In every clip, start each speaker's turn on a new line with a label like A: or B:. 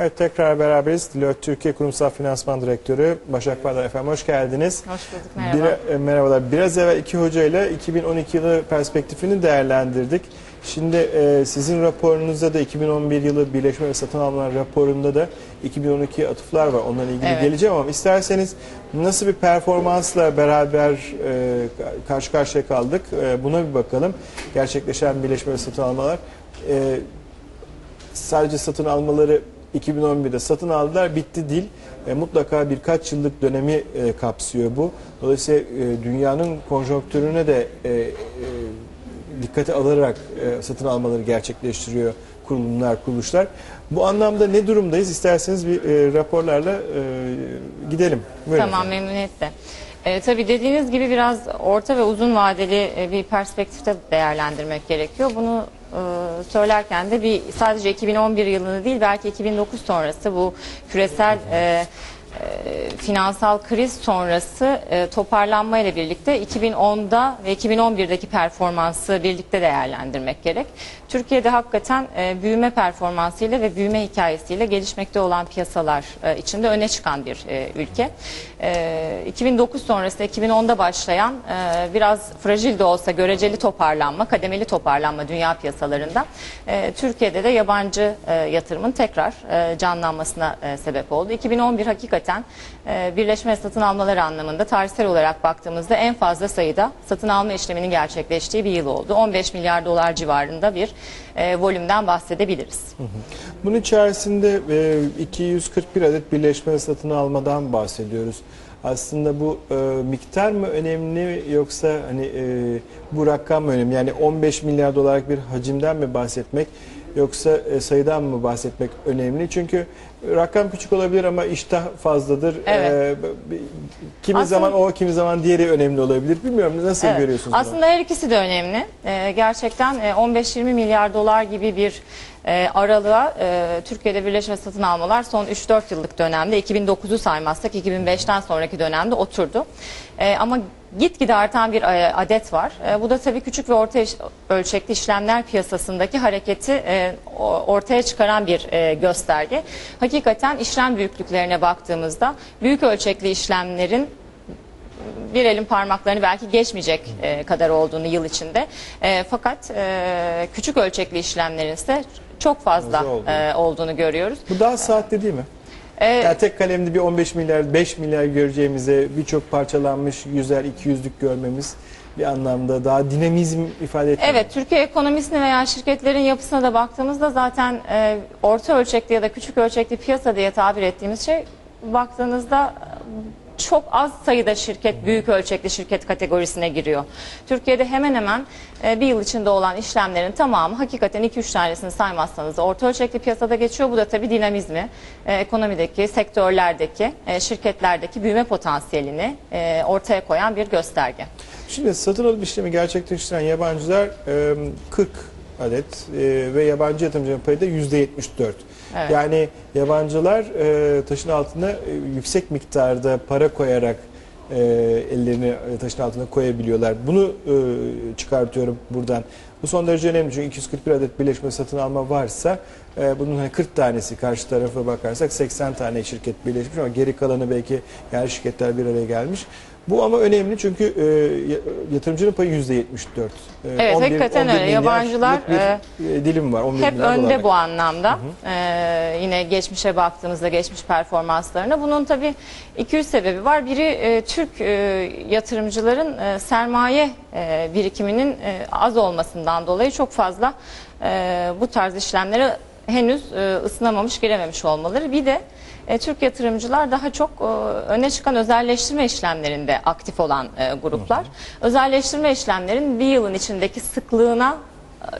A: Evet tekrar beraberiz. Deloitte Türkiye Kurumsal Finansman Direktörü Başak Pardar efendim hoş geldiniz.
B: Hoş bulduk, merhaba.
A: Bir, e, merhabalar. Biraz evvel iki hocayla 2012 yılı perspektifini değerlendirdik. Şimdi e, sizin raporunuzda da 2011 yılı birleşme ve satın almalar raporunda da 2012 atıflar var. Onlarla ilgili
B: Evet.
A: geleceğim ama isterseniz nasıl bir performansla beraber e, karşı karşıya kaldık E, buna bir bakalım. Gerçekleşen birleşme ve satın almalar. E, sadece satın almaları 2011'de satın aldılar bitti değil. E, mutlaka birkaç yıllık dönemi e, kapsıyor bu. Dolayısıyla e, dünyanın konjonktürüne de e, e, dikkate alarak e, satın almaları gerçekleştiriyor kurumlar, kuruluşlar. Bu anlamda ne durumdayız? İsterseniz bir e, raporlarla e, gidelim. Buyurun
B: Tamam
A: efendim.
B: memnuniyetle. Ee, tabii dediğiniz gibi biraz orta ve uzun vadeli e, bir perspektifte değerlendirmek gerekiyor. Bunu e, söylerken de bir sadece 2011 yılını değil belki 2009 sonrası bu küresel e, e, finansal kriz sonrası e, toparlanma ile birlikte 2010'da ve 2011'deki performansı birlikte değerlendirmek gerek. Türkiye'de hakikaten e, büyüme performansıyla ve büyüme hikayesiyle gelişmekte olan piyasalar e, içinde öne çıkan bir e, ülke. E, 2009 sonrası 2010'da başlayan biraz fragil de olsa göreceli toparlanma, kademeli toparlanma dünya piyasalarında Türkiye'de de yabancı yatırımın tekrar canlanmasına sebep oldu. 2011 hakikaten e, birleşme satın almaları anlamında tarihsel olarak baktığımızda en fazla sayıda satın alma işleminin gerçekleştiği bir yıl oldu. 15 milyar dolar civarında bir e, volümden bahsedebiliriz.
A: Bunun içerisinde e, 241 adet birleşme satın almadan bahsediyoruz. Aslında bu e, miktar mı önemli yoksa hani e, bu rakam mı önemli? Yani 15 milyar dolarlık bir hacimden mi bahsetmek yoksa e, sayıdan mı bahsetmek önemli? Çünkü rakam küçük olabilir ama iştah fazladır.
B: Evet.
A: E, b- kimi
B: Aslında-
A: zaman o, kimi zaman diğeri önemli olabilir. Bilmiyorum nasıl
B: Evet.
A: görüyorsunuz bunu?
B: Aslında her ikisi de önemli. Ee, gerçekten e, 15-20 milyar dolar gibi bir e, aralığa e, Türkiye'de birleşme satın almalar son 3-4 yıllık dönemde 2009'u saymazsak 2005'ten sonraki dönemde oturdu. E, ama gitgide artan bir e, adet var. E, bu da tabii küçük ve orta ölçekli işlemler piyasasındaki hareketi e, ortaya çıkaran bir gösterge. Hakikaten işlem büyüklüklerine baktığımızda büyük ölçekli işlemlerin bir elin parmaklarını belki geçmeyecek kadar olduğunu yıl içinde. Fakat küçük ölçekli işlemlerin ise çok fazla
A: olduğunu
B: görüyoruz.
A: Bu daha saatli değil mi?
B: E,
A: Yani tek kalemde bir 15 milyar, 5 milyar göreceğimize birçok parçalanmış yüzer, 200'lük görmemiz bir anlamda daha dinamizm ifade etmiyor.
B: Evet, Türkiye ekonomisine veya şirketlerin yapısına da baktığımızda zaten e, orta ölçekli ya da küçük ölçekli piyasa diye tabir ettiğimiz şey baktığınızda çok az sayıda şirket büyük ölçekli şirket kategorisine giriyor. Türkiye'de hemen hemen e, bir yıl içinde olan işlemlerin tamamı hakikaten 2-3 tanesini saymazsanız orta ölçekli piyasada geçiyor. Bu da tabii dinamizmi, e, ekonomideki, sektörlerdeki, e, şirketlerdeki büyüme potansiyelini ortaya koyan bir gösterge.
A: Şimdi satın alım işlemi gerçekleştiren yabancılar e, 40 adet ve yabancı yatırımcının payı da %74.
B: Evet.
A: Yani yabancılar e, taşın altına e, yüksek miktarda para koyarak e, ellerini e, taşın altına koyabiliyorlar. Bunu e, çıkartıyorum buradan. Bu son derece önemli çünkü 241 adet birleşme satın alma varsa e, bunun hani 40 tanesi karşı tarafa bakarsak 80 tane şirket birleşmiş ama geri kalanı belki yani şirketler bir araya gelmiş. Bu ama önemli çünkü e, ya- yatırımcının payı %74. E,
B: Evet, hakikaten öyle.
A: milyarlık
B: Yabancılar,
A: bir e, dilim var. 11
B: Hep önde
A: dolarlık.
B: bu anlamda. Ee, yine geçmişe baktığımızda geçmiş performanslarına. Bunun tabii 200 sebebi var. Biri e, Türk e, yatırımcıların e, sermaye e, birikiminin e, az olmasından dolayı çok fazla e, bu tarz işlemlere henüz e, ısınamamış, girememiş olmaları. Bir de e, Türk yatırımcılar daha çok e, öne çıkan özelleştirme işlemlerinde aktif olan e, gruplar. Özelleştirme işlemlerin bir yılın içindeki sıklığına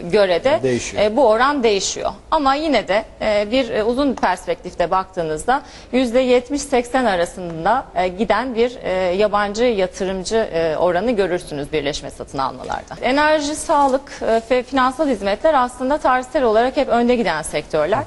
B: göre de
A: Değişiyor.
B: e, bu oran değişiyor. Ama yine de e, bir e, uzun perspektifte baktığınızda %70-80 arasında e, giden bir e, yabancı yatırımcı e, oranı görürsünüz birleşme satın almalarda. Enerji, sağlık e, ve finansal hizmetler aslında tarihsel olarak hep önde giden sektörler.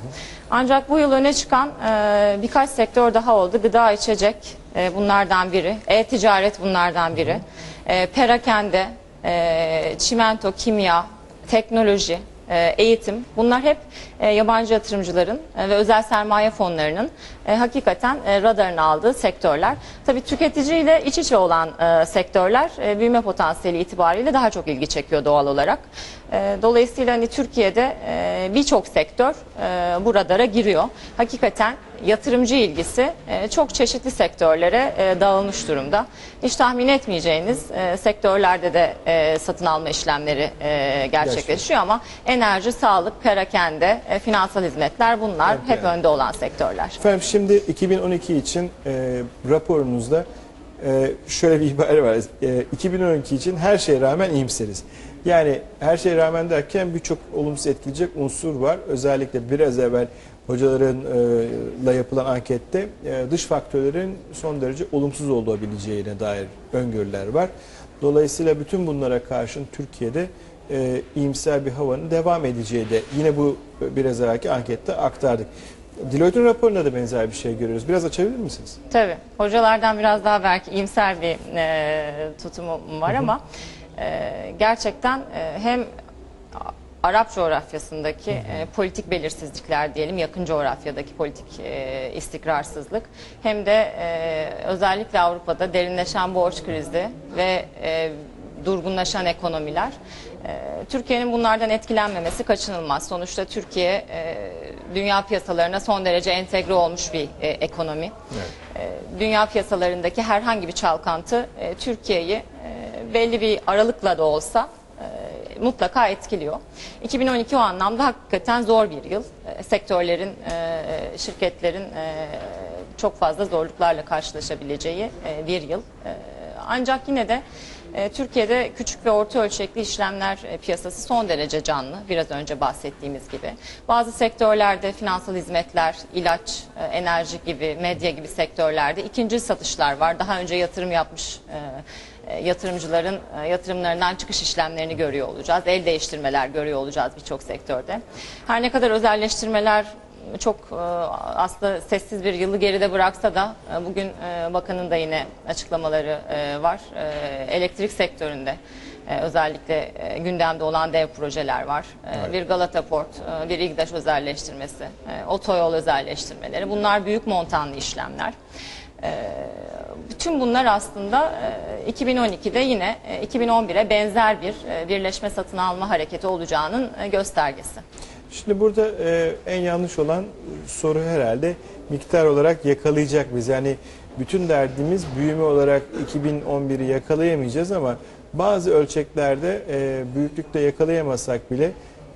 B: Ancak bu yıl öne çıkan e, birkaç sektör daha oldu. Gıda, içecek e, bunlardan biri. E-ticaret bunlardan biri. E, perakende, e, çimento, kimya, teknoloji, e, eğitim. Bunlar hep e, yabancı yatırımcıların e, ve özel sermaye fonlarının e, hakikaten e, radarını aldığı sektörler. Tabii tüketiciyle iç içe olan e, sektörler e, büyüme potansiyeli itibariyle daha çok ilgi çekiyor doğal olarak. E, dolayısıyla hani Türkiye'de e, birçok sektör e, bu radara giriyor. Hakikaten yatırımcı ilgisi çok çeşitli sektörlere dağılmış durumda. Hiç tahmin etmeyeceğiniz sektörlerde de satın alma işlemleri gerçekleşiyor ama enerji, sağlık, perakende, e, finansal hizmetler bunlar
A: Evet,
B: hep
A: yani.
B: önde olan sektörler.
A: Efendim şimdi 2012 için e, raporunuzda e, şöyle bir ibare var. E, 2012 için her şeye rağmen iyimseriz. Yani her şeye rağmen derken birçok olumsuz etkileyecek unsur var. Özellikle biraz evvel hocalarınla yapılan ankette e, dış faktörlerin son derece olumsuz olabileceğine dair öngörüler var. Dolayısıyla bütün bunlara karşın Türkiye'de e, iyimser bir havanın devam edeceği de yine bu e, biraz evvelki ankette aktardık. Deloitte'un raporunda da benzer bir şey görüyoruz. Biraz açabilir misiniz?
B: Tabii. Hocalardan biraz daha belki iyimser bir e, tutumum var ama e, gerçekten e, hem Arap coğrafyasındaki e, politik belirsizlikler diyelim, yakın coğrafyadaki politik e, istikrarsızlık hem de e, özellikle Avrupa'da derinleşen borç krizi ve e, durgunlaşan ekonomiler Türkiye'nin bunlardan etkilenmemesi kaçınılmaz. Sonuçta Türkiye e, dünya piyasalarına son derece entegre olmuş bir e, ekonomi. E, Dünya piyasalarındaki herhangi bir çalkantı e, Türkiye'yi belli bir aralıkla da olsa mutlaka etkiliyor. 2012 o anlamda hakikaten zor bir yıl. Sektörlerin, şirketlerin çok fazla zorluklarla karşılaşabileceği bir yıl. Ancak yine de e, Türkiye'de küçük ve orta ölçekli işlemler e, piyasası son derece canlı. Biraz önce bahsettiğimiz gibi. Bazı sektörlerde finansal hizmetler, ilaç, e, enerji gibi, medya gibi sektörlerde ikinci satışlar var. Daha önce yatırım yapmış yatırımcıların yatırımlarından çıkış işlemlerini görüyor olacağız. El değiştirmeler görüyor olacağız birçok sektörde. Her ne kadar özelleştirmeler çok e, aslında sessiz bir yılı geride bıraksa da e, bugün e, bakanın da yine açıklamaları var. Elektrik sektöründe özellikle gündemde olan dev projeler var. E, Bir Galata Port, bir İGDAŞ özelleştirmesi, otoyol özelleştirmeleri. Bunlar büyük montanlı işlemler. Bütün bunlar aslında e, 2012'de yine e, 2011'e benzer bir birleşme satın alma hareketi olacağının göstergesi.
A: Şimdi burada e, en yanlış olan soru herhalde miktar olarak yakalayacak biz. Yani bütün derdimiz büyüme olarak 2011'i yakalayamayacağız ama bazı ölçeklerde e, büyüklükte yakalayamasak bile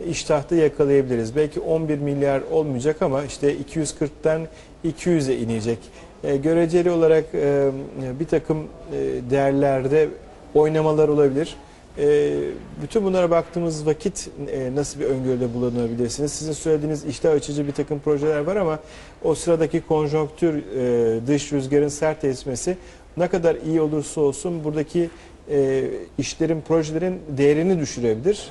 A: iştahta yakalayabiliriz. Belki 11 milyar olmayacak ama işte 240'tan 200'e inecek. E, göreceli olarak e, bir takım e, değerlerde oynamalar olabilir. E, bütün bunlara baktığımız vakit e, nasıl bir öngörüde bulunabilirsiniz? Sizin söylediğiniz iştah açıcı bir takım projeler var ama o sıradaki konjonktür, e, dış rüzgarın sert esmesi ne kadar iyi olursa olsun buradaki e, işlerin, projelerin değerini düşürebilir.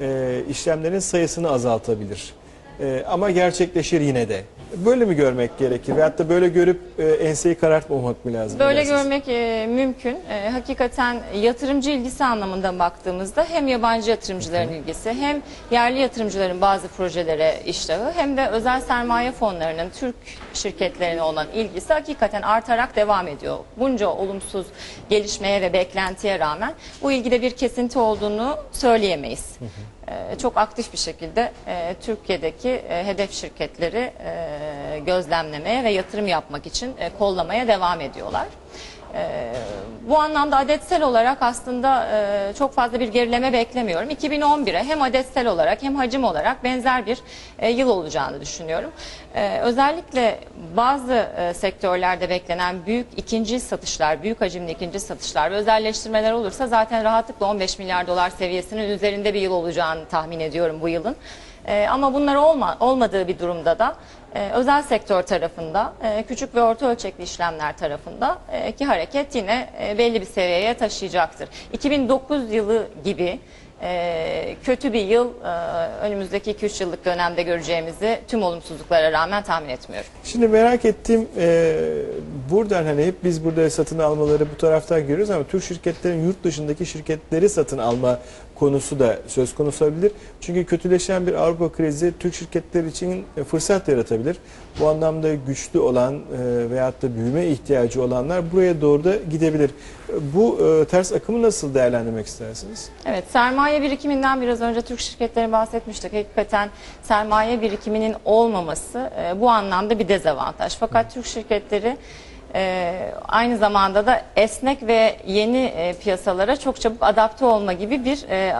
A: E, işlemlerin sayısını azaltabilir. E, ama gerçekleşir yine de. Böyle mi görmek gerekir? Veyahut da böyle görüp e, enseyi karartmamak mı lazım?
B: Böyle
A: dersiniz?
B: görmek e, mümkün. E, hakikaten yatırımcı ilgisi anlamında baktığımızda hem yabancı yatırımcıların ilgisi hem yerli yatırımcıların bazı projelere iştahı hem de özel sermaye fonlarının Türk şirketlerine olan ilgisi hakikaten artarak devam ediyor. Bunca olumsuz gelişmeye ve beklentiye rağmen bu ilgide bir kesinti olduğunu söyleyemeyiz. E, çok aktif bir şekilde e, Türkiye'deki e, hedef şirketleri e, gözlemlemeye ve yatırım yapmak için kollamaya devam ediyorlar. E, bu anlamda adetsel olarak aslında e, çok fazla bir gerileme beklemiyorum. 2011'e hem adetsel olarak hem hacim olarak benzer bir e, yıl olacağını düşünüyorum. E, özellikle bazı e, sektörlerde beklenen büyük ikinci satışlar, büyük hacimli ikinci satışlar ve özelleştirmeler olursa zaten rahatlıkla 15 milyar dolar seviyesinin üzerinde bir yıl olacağını tahmin ediyorum bu yılın. E, ama bunlar olma, olmadığı bir durumda da e, özel sektör tarafında, e, küçük ve orta ölçekli işlemler tarafında e, ki hareket yine belli bir seviyeye taşıyacaktır. 2009 yılı gibi kötü bir yıl önümüzdeki 2-3 yıllık dönemde göreceğimizi tüm olumsuzluklara rağmen tahmin etmiyorum.
A: Şimdi merak ettiğim e, buradan hani hep biz burada satın almaları bu taraftan görüyoruz ama Türk şirketlerin yurt dışındaki şirketleri satın alma konusu da söz konusu olabilir. Çünkü kötüleşen bir Avrupa krizi Türk şirketler için e, fırsat yaratabilir. Bu anlamda güçlü olan e, veyahut da büyüme ihtiyacı olanlar buraya doğru da gidebilir. Bu e, ters akımı nasıl değerlendirmek istersiniz?
B: Evet, sermaye birikiminden biraz önce Türk şirketleri bahsetmiştik. Hakikaten sermaye birikiminin olmaması bu anlamda bir dezavantaj. Fakat Türk şirketleri e, aynı zamanda da esnek ve yeni e, piyasalara çok çabuk adapte olma gibi bir e,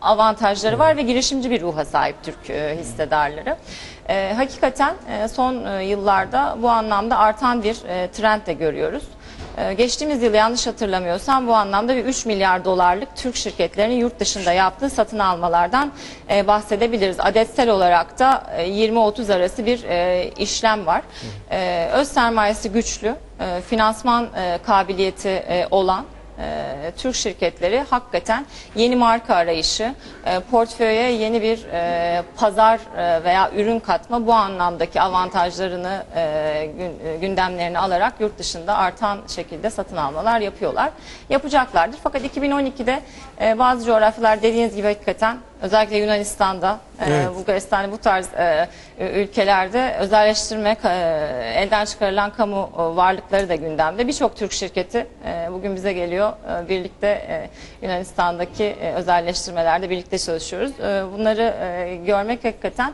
B: avantajları var ve girişimci bir ruha sahip Türk e, hissedarları. E, hakikaten e, son e, yıllarda bu anlamda artan bir e, trend de görüyoruz. Ee, Geçtiğimiz yıl yanlış hatırlamıyorsam bu anlamda bir 3 milyar dolarlık Türk şirketlerinin yurt dışında yaptığı satın almalardan e, bahsedebiliriz. Adetsel olarak da e, 20-30 arası bir e, işlem var. E, Öz sermayesi güçlü, e, finansman e, kabiliyeti e, olan e, Türk şirketleri hakikaten yeni marka arayışı, e, portföye yeni bir e, pazar e, veya ürün katma bu anlamdaki avantajlarını e, gün- e, gündemlerine alarak yurt dışında artan şekilde satın almalar yapıyorlar. Yapacaklardır. Fakat 2012'de e, bazı coğrafyalar dediğiniz gibi hakikaten özellikle Yunanistan'da, e,
A: Evet.
B: Bulgaristan'da bu tarz e, ülkelerde özelleştirme, e, elden çıkarılan kamu e, varlıkları da gündemde. Birçok Türk şirketi e, bugün bize geliyor. E, birlikte e, Yunanistan'daki e, özelleştirmelerde birlikte çalışıyoruz. Bunları görmek hakikaten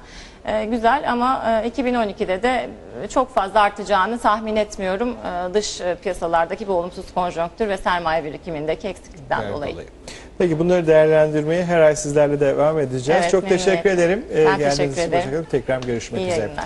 B: güzel ama e, 2012'de de çok fazla artacağını tahmin etmiyorum. Dış piyasalardaki bu olumsuz konjonktür ve sermaye birikimindeki eksiklikten
C: Evet,
B: dolayı.
A: Peki bunları değerlendirmeye her ay sizlerle devam edeceğiz.
B: Evet,
A: Çok teşekkür ederim.
B: Ben
A: geldiğiniz teşekkür ederim. Tekrar görüşmek
B: İyi
A: üzere.
B: yayınlar.